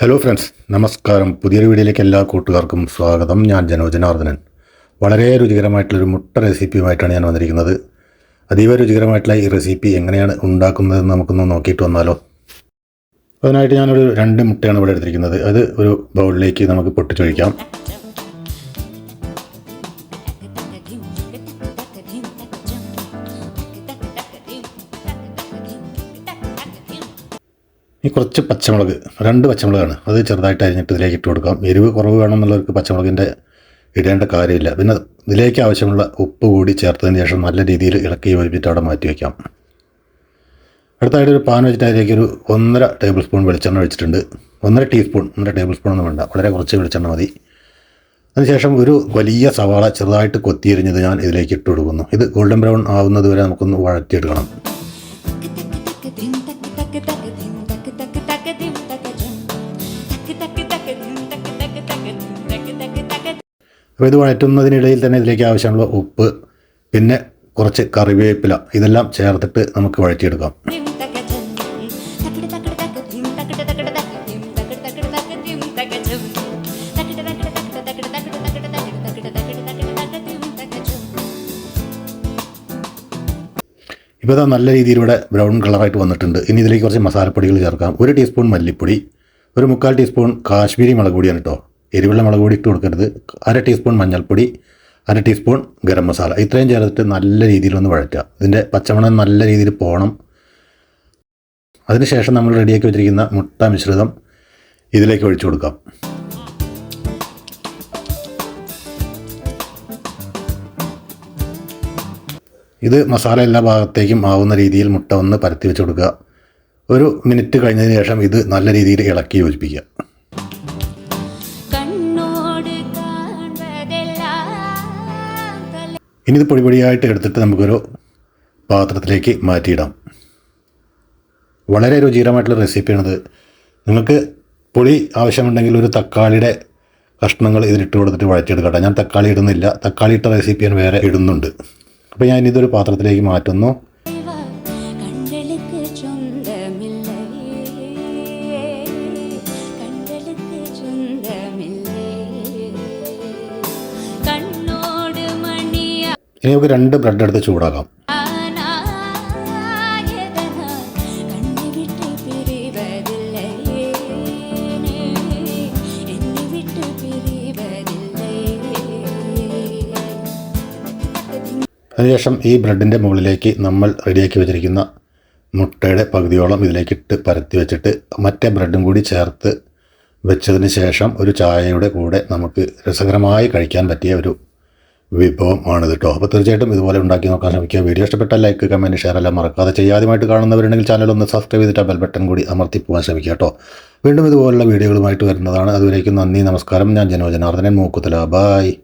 Hello friends നമസ്കാരം. പുതിയൊരു വീഡിയോയിലേക്ക് എല്ലാ കൂട്ടുകാർക്കും സ്വാഗതം. ഞാൻ ജനോ ജനാർദ്ദനൻ വളരെ രുചികരമായിട്ടുള്ളൊരു മുട്ട റെസിപ്പിയുമായിട്ടാണ് ഞാൻ വന്നിരിക്കുന്നത്. അതീവ രുചികരമായിട്ടുള്ള ഈ റെസിപ്പി എങ്ങനെയാണ് ഉണ്ടാക്കുന്നതെന്ന് നമുക്കൊന്ന് നോക്കിയിട്ട് വന്നാലോ. അതിനായിട്ട് ഞാനൊരു രണ്ട് മുട്ടയാണ് ഇവിടെ എടുത്തിരിക്കുന്നത്. അത് ഒരു ബൗളിലേക്ക് നമുക്ക് പൊട്ടിച്ചൊഴിക്കാം. ഈ കുറച്ച് പച്ചമുളക് രണ്ട് പച്ചമുളകാണ് അത് ചെറുതായിട്ട് അരിഞ്ഞിട്ട് ഇതിലേക്ക് ഇട്ട് കൊടുക്കാം എരിവ് കുറവ് വേണമെന്നുള്ളവർക്ക് പച്ചമുളകിന്റെ ഇടേണ്ട കാര്യമില്ല പിന്നെ ഇതിലേക്ക് ആവശ്യമുള്ള ഉപ്പ് കൂടി ചേർത്തതിന് ശേഷം നല്ല രീതിയിൽ ഇളക്കി യോജിപ്പിച്ച് അവിടെ മാറ്റി വയ്ക്കാം അടുത്തായിട്ട് ഒരു പാൻ വെച്ചിട്ട് അതിലേക്ക് ഒരു ഒന്നര ടേബിൾ സ്പൂൺ വെളിച്ചെണ്ണ ഒഴിച്ചിട്ടുണ്ട് ഒന്നര ടീസ്പൂൺ ഒന്നര ടേബിൾ സ്പൂൺ ഒന്നും വേണ്ട വളരെ കുറച്ച് വെളിച്ചെണ്ണ മതി അതിനുശേഷം ഒരു വലിയ സവാള ചെറുതായിട്ട് കൊത്തിയെരിഞ്ഞത് ഞാൻ ഇതിലേക്ക് ഇട്ട് കൊടുക്കുന്നു ഇത് ഗോൾഡൻ ബ്രൗൺ ആവുന്നത് വരെ നമുക്കൊന്ന് വഴറ്റിയെടുക്കണം അപ്പോൾ ഇത് വഴറ്റുന്നതിനിടയിൽ തന്നെ ഇതിലേക്ക് ആവശ്യമുള്ള ഉപ്പ് പിന്നെ കുറച്ച് കറിവേപ്പില ഇതെല്ലാം ചേർത്തിട്ട് നമുക്ക് വഴറ്റിയെടുക്കാം. ഇപ്പോൾ ഇതാ നല്ല രീതിയിൽ ഇവിടെ ബ്രൗൺ കളറായിട്ട് വന്നിട്ടുണ്ട്. ഇനി ഇതിലേക്ക് കുറച്ച് മസാലപ്പൊടികൾ ചേർക്കാം. ഒരു ടീസ്പൂൺ മല്ലിപ്പൊടി ഒരു മുക്കാൽ ടീസ്പൂൺ കാശ്മീരി മുളക് പൊടിയാണ് കേട്ടോ. എരിവുള്ള മുളക് പൊടി ഇട്ട് കൊടുക്കരുത്. അര ടീസ്പൂൺ മഞ്ഞൾപ്പൊടി അര ടീസ്പൂൺ ഗരം മസാല. ഇത്രയും ചേർത്തിട്ട് നല്ല രീതിയിൽ ഒന്ന് വഴറ്റുക. ഇതിന്റെ പച്ചമണം നല്ല രീതിയിൽ പോകണം അതിനുശേഷം നമ്മൾ റെഡിയാക്കി വെച്ചിരിക്കുന്ന മുട്ട മിശ്രിതം ഇതിലേക്ക് ഒഴിച്ചു കൊടുക്കാം. ഇത് മസാല എല്ലാ ഭാഗത്തേക്കും ആവുന്ന രീതിയിൽ മുട്ട ഒന്ന് പരത്തി വെച്ച് കൊടുക്കുക. ഒരു മിനിറ്റ് കഴിഞ്ഞതിന് ശേഷം ഇത് നല്ല രീതിയിൽ ഇളക്കി യോജിപ്പിക്കുക. ഇനി ഇത് പൊടിപൊടിയായിട്ട് എടുത്തിട്ട് നമുക്കൊരു പാത്രത്തിലേക്ക് മാറ്റിയിടാം. വളരെ രുചികരമായിട്ടുള്ള റെസിപ്പിയാണിത്. നിങ്ങൾക്ക് പുളി ആവശ്യമുണ്ടെങ്കിൽ ഒരു തക്കാളിയുടെ കഷ്ണങ്ങൾ ഇതിലിട്ട് കൊടുത്തിട്ട് വഴച്ചെടുക്കട്ടെ ഞാൻ തക്കാളി ഇടുന്നില്ല. തക്കാളി ഇട്ട റെസിപ്പി ഞാൻ വേറെ ഇടുന്നുണ്ട്. അപ്പോൾ ഞാൻ ഇതൊരു പാത്രത്തിലേക്ക് മാറ്റുന്നു. ഇനി നമുക്ക് രണ്ട് ബ്രെഡ് എടുത്ത് ചൂടാക്കാം. അതിനുശേഷം ഈ ബ്രെഡിന്റെ മുകളിലേക്ക് നമ്മൾ റെഡിയാക്കി വെച്ചിരിക്കുന്ന മുട്ടയുടെ പകുതിയോളം ഇതിലേക്കിട്ട് പരത്തി വെച്ചിട്ട് മറ്റേ ബ്രെഡും കൂടി ചേർത്ത് വെച്ചതിന് ശേഷം ഒരു ചായയുടെ കൂടെ നമുക്ക് രസകരമായി കഴിക്കാൻ പറ്റിയ ഒരു വിഭവം ആണിത് കേട്ടോ. അപ്പോൾ തീർച്ചയായിട്ടും ഇതുപോലെ ഉണ്ടാക്കി നോക്കാൻ ശ്രമിക്കുക. വീഡിയോ ഇഷ്ടപ്പെട്ട ലൈക്ക് കമന്റ് ഷെയർ എല്ലാം മറക്കാതെ ചെയ്യാദ്യമായിട്ട് കാണുന്നവരുണ്ടെങ്കിൽ ചാനൽ ഒന്ന് സബ്സ്ക്രൈബ് ചെയ്തിട്ട് ബെൽ ബട്ടൺ കൂടി അമർത്തി പോകാൻ ശ്രമിക്കുക കേട്ടോ. വീണ്ടും ഇതുപോലുള്ള വീഡിയോകളുമായിട്ട് വരുന്നതാണ്. അതുവരേക്കും നന്ദി നമസ്കാരം. ഞാൻ ജനോ ജനാർദ്ദനൻ മൂക്കുത്തല ബായ്